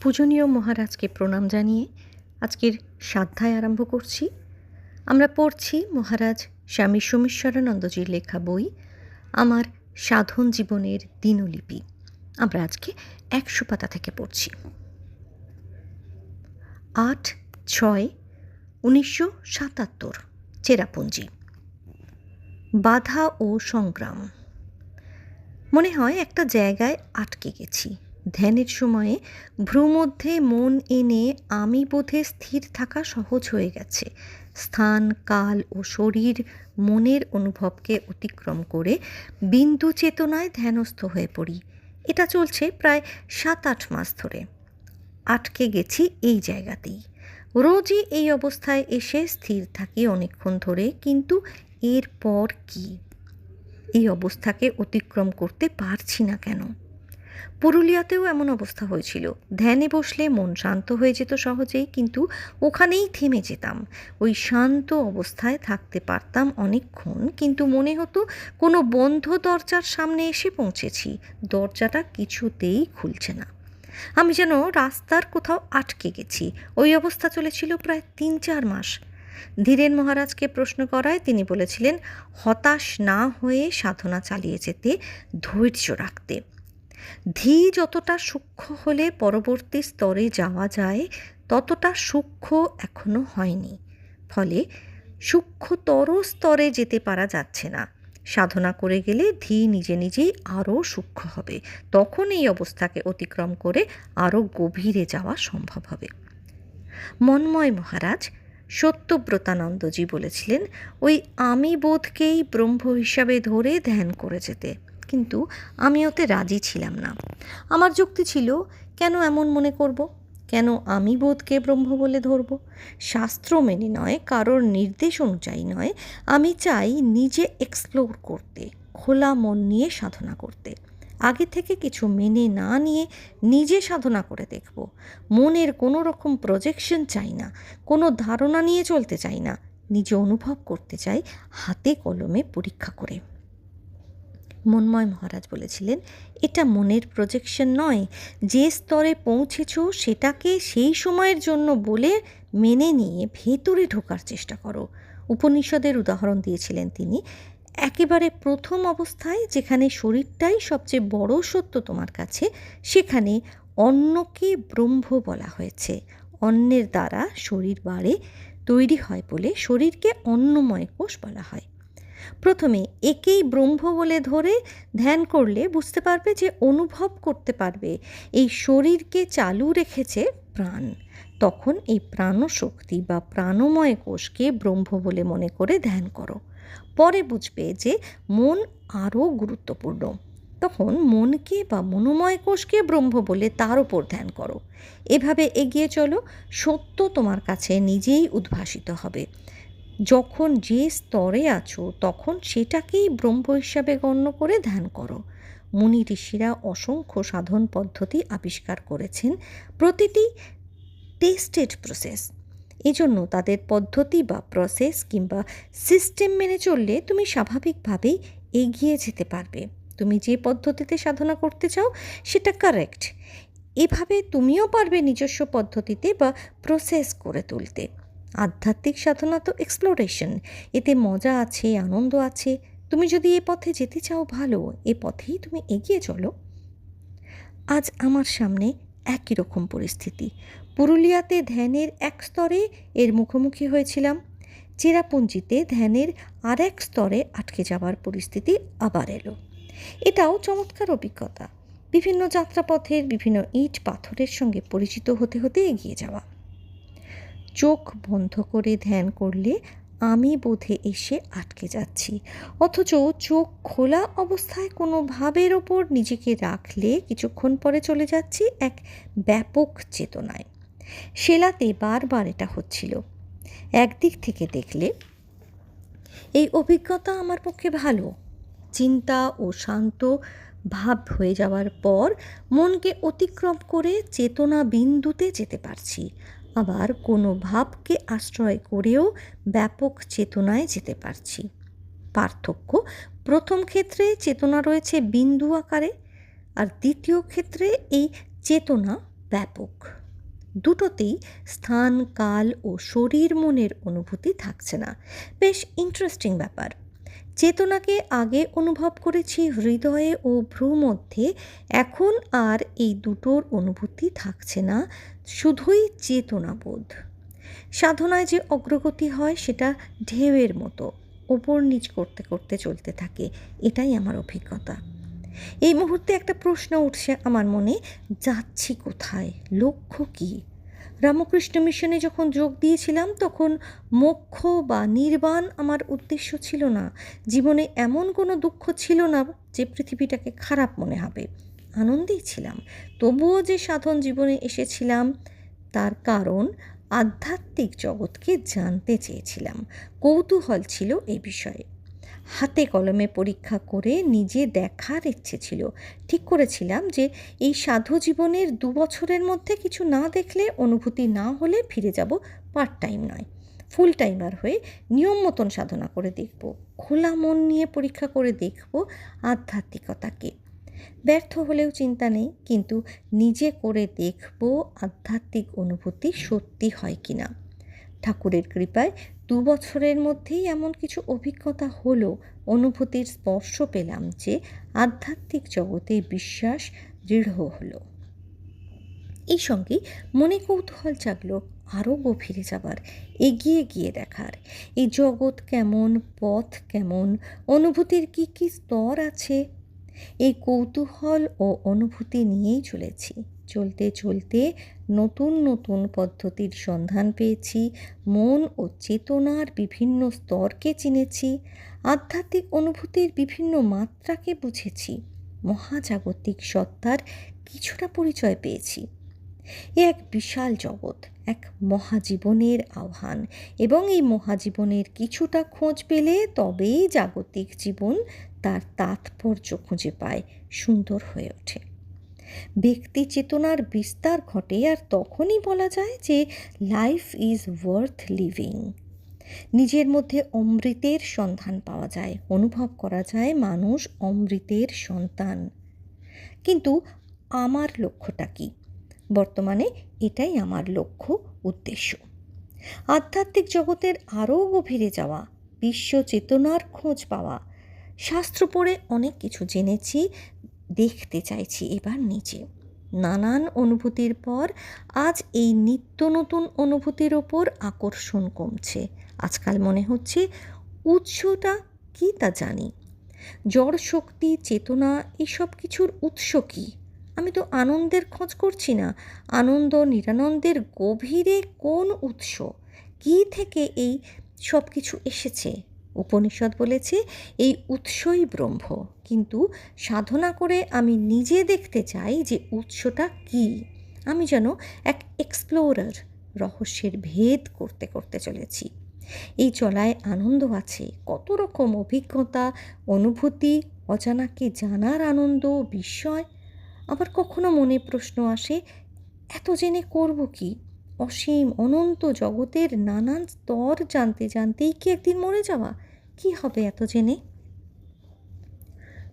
পূজনীয় মহারাজকে প্রণাম জানিয়ে আজকের সাধ্যায় আরম্ভ করছি। আমরা পড়ছি মহারাজ স্বামী সোমেশ্বরানন্দজির লেখা বই, আমার সাধন জীবনের দিনলিপি। আমরা আজকে একশো পাতা থেকে পড়ছি। আট ছয় উনিশশো সাতাত্তর, চেরাপুঞ্জি। বাধা ও সংগ্রাম। মনে হয় একটা জায়গায় আটকে গেছি। ধ্যানের সময়ে ভ্রুমধ্যে মন এনে আমি বোধে স্থির থাকা সহজ হয়ে গেছে। স্থান, কাল ও শরীর মনের অনুভবকে অতিক্রম করে বিন্দু চেতনায় ধ্যানস্থ হয়ে পড়ি। এটা চলছে প্রায় সাত আট মাস ধরে। আটকে গেছি এই জায়গাতেই। রোজই এই অবস্থায় এসে স্থির থাকি অনেকক্ষণ ধরে, কিন্তু এরপর কি? এই অবস্থাকে অতিক্রম করতে পারছি না কেন? পুরুলিয়াতেও এমন অবস্থা হয়েছিল। ধ্যানে বসলে মন শান্ত হয়ে যেত সহজেই, কিন্তু ওখানেই থেমে যেতাম। ওই শান্ত অবস্থায় থাকতে পারতাম অনেকক্ষণ, কিন্তু মনে হতো কোনো বন্ধ দরজার সামনে এসে পৌঁছেছি। দরজাটা কিছুতেই খুলছে না। আমি যেন রাস্তার কোথাও আটকে গেছি। ওই অবস্থা চলেছিল প্রায় তিন চার মাস। ধীরেন মহারাজকে প্রশ্ন করায় তিনি বলেছিলেন, হতাশ না হয়ে সাধনা চালিয়ে যেতে ধৈর্য রাখতে। ধী যতটা সূক্ষ্ম হলে পরবর্তী স্তরে যাওয়া যায়, ততটা সূক্ষ্ম এখনও হয়নি। ফলে সূক্ষ্মতর স্তরে যেতে পারা যাচ্ছে না। সাধনা করে গেলে ধী নিজে নিজেই আরও সূক্ষ্ম হবে। তখন এই অবস্থাকে অতিক্রম করে আরও গভীরে যাওয়া সম্ভব হবে। মন্ময় মহারাজ সত্যব্রতানন্দজি বলেছিলেন, ওই আমি বোধকেই ব্রহ্ম হিসাবে ধরে ধ্যান করে যেতে। কিন্তু আমি ওতে রাজি ছিলাম না। আমার যুক্তি ছিল, কেন এমন মনে করব? কেন আমি বোধকে ব্রহ্ম বলে ধরব? শাস্ত্র মেনে নয়, কারোর নির্দেশ অনুযায়ী নয়, আমি চাই নিজে এক্সপ্লোর করতে, খোলা মন নিয়ে সাধনা করতে। আগে থেকে কিছু মেনে না নিয়ে নিজে সাধনা করে দেখব। মনের কোনো রকম প্রজেকশন চাই না, কোনো ধারণা নিয়ে চলতে চাই না, নিজে অনুভব করতে চাই, হাতে কলমে পরীক্ষা করে। মন্ময় মহারাজ বলেছিলেন, এটা মনের প্রজেকশন নয়। যে স্তরে পৌঁছেছ সেটাকে সেই সময়ের জন্য বলে মেনে নিয়ে ভেতরে ঢোকার চেষ্টা করো। উপনিষদের উদাহরণ দিয়েছিলেন তিনি, একেবারে প্রথম অবস্থায় যেখানে শরীরটাই সবচেয়ে বড় সত্য তোমার কাছে, সেখানে অন্নকে ব্রহ্ম বলা হয়েছে। অন্নের দ্বারা শরীর বাড়ে, তৈরি হয় বলে শরীরকে অন্নময় কোষ বলা হয়। প্রথমে একেই ব্রহ্ম বলে ধরে ধ্যান করলে বুঝতে পারবে যে অনুভব করতে পারবে। এই শরীরকে চালু রেখেছে প্রাণ। তখন এই প্রাণশক্তি বা প্রাণময় কোষকে ব্রহ্ম বলে মনে করে ধ্যান করো। পরে বুঝবে যে মন আরও গুরুত্বপূর্ণ। তখন মনকে বা মনোময় কোষকে ব্রহ্ম বলে তার ওপর ধ্যান করো। এভাবে এগিয়ে চলো, সত্য তোমার কাছে নিজেই উদ্ভাসিত হবে। যখন যে স্তরে আছো, তখন সেটাকেই ব্রহ্ম হিসাবে গণ্য করে ধ্যান করো। মুনি ঋষিরা অসংখ্য সাধন পদ্ধতি আবিষ্কার করেছেন প্রতিটি টেস্টেড প্রসেস এজন্য তাদের পদ্ধতি বা প্রসেস কিংবা সিস্টেম মেনে চললে তুমি স্বাভাবিকভাবেই এগিয়ে যেতে পারবে। তুমি যে পদ্ধতিতে সাধনা করতে চাও, সেটা কারেক্ট এভাবে তুমিও পারবে নিজস্ব পদ্ধতিতে বা প্রসেস করে তুলতে। আধ্যাত্মিক সাধনা তো এক্সপ্লোরেশন এতে মজা আছে, আনন্দ আছে। তুমি যদি এ পথে যেতে চাও ভালো, এ পথেই তুমি এগিয়ে চলো। আজ আমার সামনে একই রকম পরিস্থিতি। পুরুলিয়াতে ধ্যানের এক স্তরে এর মুখোমুখি হয়েছিলাম। চেরাপুঞ্জিতে ধ্যানের আর এক স্তরে আটকে যাওয়ার পরিস্থিতি আবার এলো। এটাও চমৎকার অভিজ্ঞতা। বিভিন্ন যাত্রাপথের বিভিন্ন ইট পাথরের সঙ্গে পরিচিত হতে হতে এগিয়ে যাওয়া। চোখ বন্ধ করে ধ্যান করলে আমি বোধে এসে আটকে যাচ্ছি। অথচ চোখ খোলা অবস্থায় কোনো ভাবের ওপর নিজেকে রাখলে কিছুক্ষণ পরে চলে যাচ্ছি এক ব্যাপক চেতনায়। সেলাতে বারবার এটা হচ্ছিল। একদিক থেকে দেখলে, এই অভিজ্ঞতা আমার পক্ষে ভালো। চিন্তা ও শান্ত ভাব হয়ে যাওয়ার পর মনকে অতিক্রম করে চেতনা বিন্দুতে যেতে পারছি। আবার কোনো ভাবকে আশ্রয় করেও ব্যাপক চেতনায় যেতে পারছি। পার্থক্য, প্রথম ক্ষেত্রে চেতনা রয়েছে বিন্দু আকারে, আর দ্বিতীয় ক্ষেত্রে এই চেতনা ব্যাপক। দুটোতেই স্থান, কাল ও শরীর মনের অনুভূতি থাকছে না। বেশ ইন্টারেস্টিং ব্যাপার। চেতনাকে আগে অনুভব করেছি হৃদয়ে ও ভ্রু মধ্যে এখন আর এই দুটোর অনুভূতি থাকছে না, শুধুই চেতনাবোধ। সাধনায় যে অগ্রগতি হয় সেটা ঢেউয়ের মতো, ওপর নিচ করতে করতে চলতে থাকে, এটাই আমার অভিজ্ঞতা। এই মুহূর্তে একটা প্রশ্ন উঠছে আমার মনে, যাচ্ছি কোথায়? লক্ষ্য কী? রামকৃষ্ণ মিশনে যখন যোগ দিয়েছিলাম, তখন মোক্ষ বা নির্বাণ আমার উদ্দেশ্য ছিল না। জীবনে এমন কোনো দুঃখ ছিল না যে পৃথিবীটাকে খারাপ মনে হবে। আনন্দেই ছিলাম। তবুও যে সাধন জীবনে এসেছিলাম, তার কারণ আধ্যাত্মিক জগৎকে জানতে চেয়েছিলাম। কৌতূহল ছিল এ বিষয়ে। হাতে কলমে পরীক্ষা করে নিজে দেখার ইচ্ছে ছিল। ঠিক করেছিলাম যে এই সাধু জীবনের দু বছরের মধ্যে কিছু না দেখলে অনুভূতি না হলে ফিরে যাব পার্ট টাইম নয়। ফুল টাইমার হয়ে নিয়ম মতন সাধনা করে দেখব, খোলা মন নিয়ে পরীক্ষা করে দেখব আধ্যাত্মিকতাকে। ব্যর্থ হলেও চিন্তা নেই, কিন্তু নিজে করে দেখব আধ্যাত্মিক অনুভূতি সত্যি হয় কি না ঠাকুরের কৃপায় দু বছরের মধ্যেই এমন কিছু অভিজ্ঞতা হলো, অনুভূতির স্পর্শ পেলাম যে আধ্যাত্মিক জগতে বিশ্বাস দৃঢ় হলো। এই সঙ্গে মনে কৌতূহল জাগলো আরও গভীরে যাবার, এগিয়ে গিয়ে দেখার। এই জগৎ কেমন, পথ কেমন, অনুভূতির কি কি স্তর আছে? এই কৌতূহল ও অনুভূতি নিয়েই চলেছি। চলতে চলতে নতুন নতুন পদ্ধতির সন্ধান পেয়েছি, মন ও চেতনার বিভিন্ন স্তরকে চিনেছি, আধ্যাত্মিক অনুভূতির বিভিন্ন মাত্রাকে বুঝেছি, মহাজাগতিক সত্তার কিছুটা পরিচয় পেয়েছি। এ এক বিশাল জগৎ, এক মহাজীবনের আহ্বান এবং এই মহাজীবনের কিছুটা খোঁজ পেলে তবেই জাগতিক জীবন তার তাৎপর্য খুঁজে পায়, সুন্দর হয়ে ওঠে। ব্যক্তি চেতনার বিস্তার ঘটে আর তখনই বলা যায় যে লাইফ ইজ ওয়ার্থ লিভিং নিজের মধ্যে অমৃতের সন্ধান পাওয়া যায়, অনুভব করা যায় মানুষ অমৃতের সন্তান। কিন্তু আমার লক্ষ্যটা কী? বর্তমানে এটাই আমার লক্ষ্য উদ্দেশ্য। আধ্যাত্মিক জগতের আরও গভীরে যাওয়া, বিশ্ব চেতনার খোঁজ পাওয়া। শাস্ত্র পড়ে অনেক কিছু জেনেছি দেখতে চাইছি এবার নিজে। নানান অনুভূতির পর আজ এই নিত্য নতুন অনুভূতির ওপর আকর্ষণ কমছে। আজকাল মনে হচ্ছে উৎসটা কি তা জানি। জড় শক্তি, চেতনা, এসব কিছুর উৎস কী? আমি তো আনন্দের খোঁজ করছি না। আনন্দ নিরানন্দের গভীরে কোন উৎস? কী থেকে এই সব কিছু এসেছে? উপনিষদ বলেছে, এই উৎসই ব্রহ্ম। কিন্তু সাধনা করে আমি নিজে দেখতে চাই যে উৎসটা কী। আমি যেন এক এক্সপ্লোরার রহস্যের ভেদ করতে করতে চলেছি। এই চলায় আনন্দ আছে, কত রকম অভিজ্ঞতা, অনুভূতি, অজানাকে জানার আনন্দ, বিস্ময়। আবার কখনো মনে প্রশ্ন আসে, এত জেনে করব কি? অসীম অনন্ত জগতের নানান স্তর জানতে জানতেই কি একদিন মরে যাওয়া? কি হবে এত জেনে?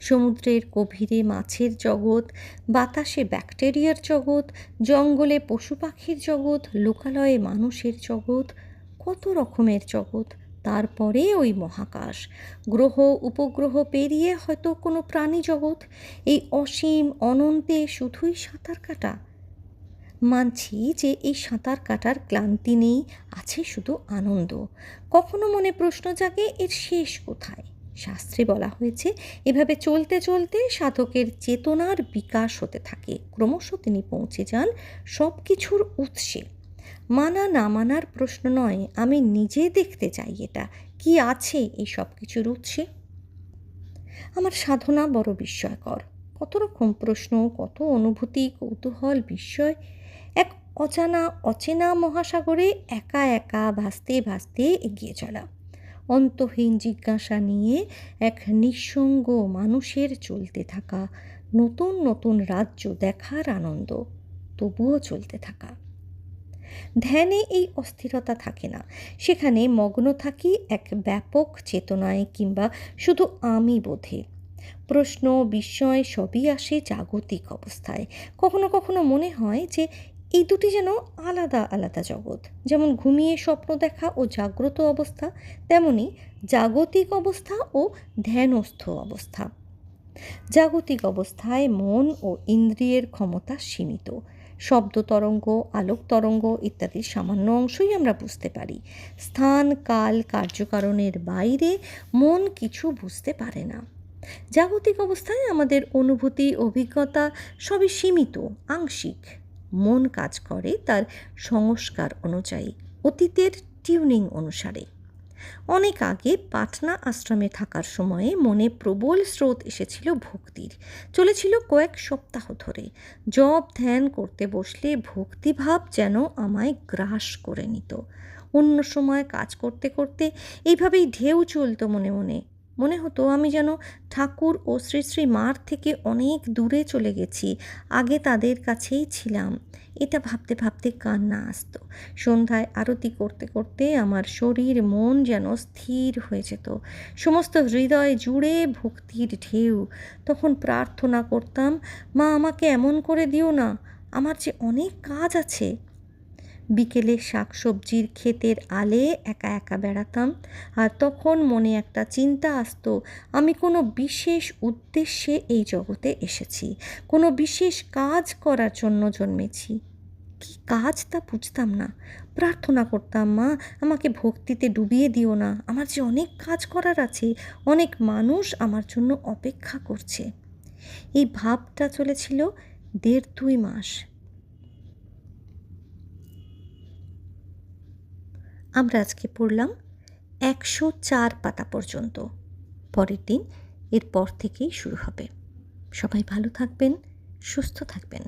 সমুদ্রের গভীরে মাছের জগৎ, বাতাসে ব্যাকটেরিয়ার জগৎ, জঙ্গলে পশু পাখির জগৎ, লোকালয়ে মানুষের জগৎ, কত রকমের জগৎ? তারপরে ওই মহাকাশ। গ্রহ, উপগ্রহ পেরিয়ে হয়তো কোনো প্রাণী জগৎ। এই অসীম অনন্তে শুধুই সাঁতার কাটা। মানছি যে এই সাঁতার কাটার ক্লান্তি নেই, আছে শুধু আনন্দ। কখনো মনে প্রশ্ন জাগে, এর শেষ কোথায়? শাস্ত্রে বলা হয়েছে, এভাবে চলতে চলতে সাধকের চেতনার বিকাশ হতে থাকে। ক্রমশ তিনি পৌঁছে যান সব কিছুর উৎসে। মানা না মানার প্রশ্ন নয়, আমি নিজে দেখতে চাই এটা। কি আছে এই সব কিছুর উৎসে? আমার সাধনা বড় বিস্ময়কর। কত রকম প্রশ্ন, কত অনুভূতি, কৌতূহল, বিস্ময় অজানা, অচেনা মহাসাগরে একা একা ভাসতে ভাসতে এগিয়ে চলা। অন্তহীন জিজ্ঞাসা নিয়ে এক নিঃসঙ্গ মানুষের চলতে থাকা, নতুন নতুন রাজ্য দেখার আনন্দ তবুও চলতে থাকা। ধ্যানে এই অস্থিরতা থাকে না। সেখানে মগ্ন থাকি এক ব্যাপক চেতনায় কিংবা শুধু আমি বোধে। প্রশ্ন, বিস্ময় সবই আসে জাগতিক অবস্থায়। কখনো কখনো মনে হয় যে এই দুটি যেন আলাদা আলাদা জগৎ। যেমন ঘুমিয়ে স্বপ্ন দেখা ও জাগ্রত অবস্থা, তেমনি জাগতিক অবস্থা ও ধ্যানস্থ অবস্থা। জাগতিক অবস্থায় মন ও ইন্দ্রিয়ের ক্ষমতা সীমিত। শব্দ তরঙ্গ, আলোক তরঙ্গ ইত্যাদির সামান্য অংশই আমরা বুঝতে পারি। স্থান, কাল, কার্যকারণের বাইরে মন কিছু বুঝতে পারে না। জাগতিক অবস্থায় আমাদের অনুভূতি, অভিজ্ঞতা সবই সীমিত, আংশিক। মন কাজ করে তার সংস্কার অনুযায়ী, অতীতের টিউনিং অনুসারে। অনেক আগে পাটনা আশ্রমে থাকার সময়ে মনে প্রবল স্রোত এসেছিল ভক্তির। চলেছিল কয়েক সপ্তাহ ধরে। জপ ধ্যান করতে বসলে ভক্তিভাব যেন আমায় গ্রাস করে নিত। অন্য সময় কাজ করতে করতে এইভাবেই ঢেউ চলতো মনে মনে। মনে হতো আমি যেন ঠাকুর ও শ্রী শ্রী মার থেকে অনেক দূরে চলে গেছি, আগে তাদের কাছেই ছিলাম। এটা ভাবতে ভাবতে কান্না আসতো। সন্ধ্যায় আরতি করতে করতে আমার শরীর মন যেন স্থির হয়ে যেত। সমস্ত হৃদয় জুড়ে ভক্তির ঢেউ। তখন প্রার্থনা করতাম, মা, আমাকে এমন করে দিও না। আমার যে অনেক কাজ আছে। বিকেলে শাকসবজির ক্ষেতের আলে একা একা বেড়াতাম। আর তখন মনে একটা চিন্তা আসতো, আমি কোনো বিশেষ উদ্দেশ্যে এই জগতে এসেছি, কোনো বিশেষ কাজ করার জন্য জন্মেছি। কি কাজ তা বুঝতাম না। প্রার্থনা করতাম, মা, আমাকে ভক্তিতে ডুবিয়ে দিও না। আমার যে অনেক কাজ করার আছে, অনেক মানুষ আমার জন্য অপেক্ষা করছে। এই ভাবটা চলেছিল দেড় দুই মাস। আমরা আজকে পড়লাম একশো চার পাতা পর্যন্ত। পরের দিন এরপর থেকেই শুরু হবে। সবাই ভালো থাকবেন, সুস্থ থাকবেন।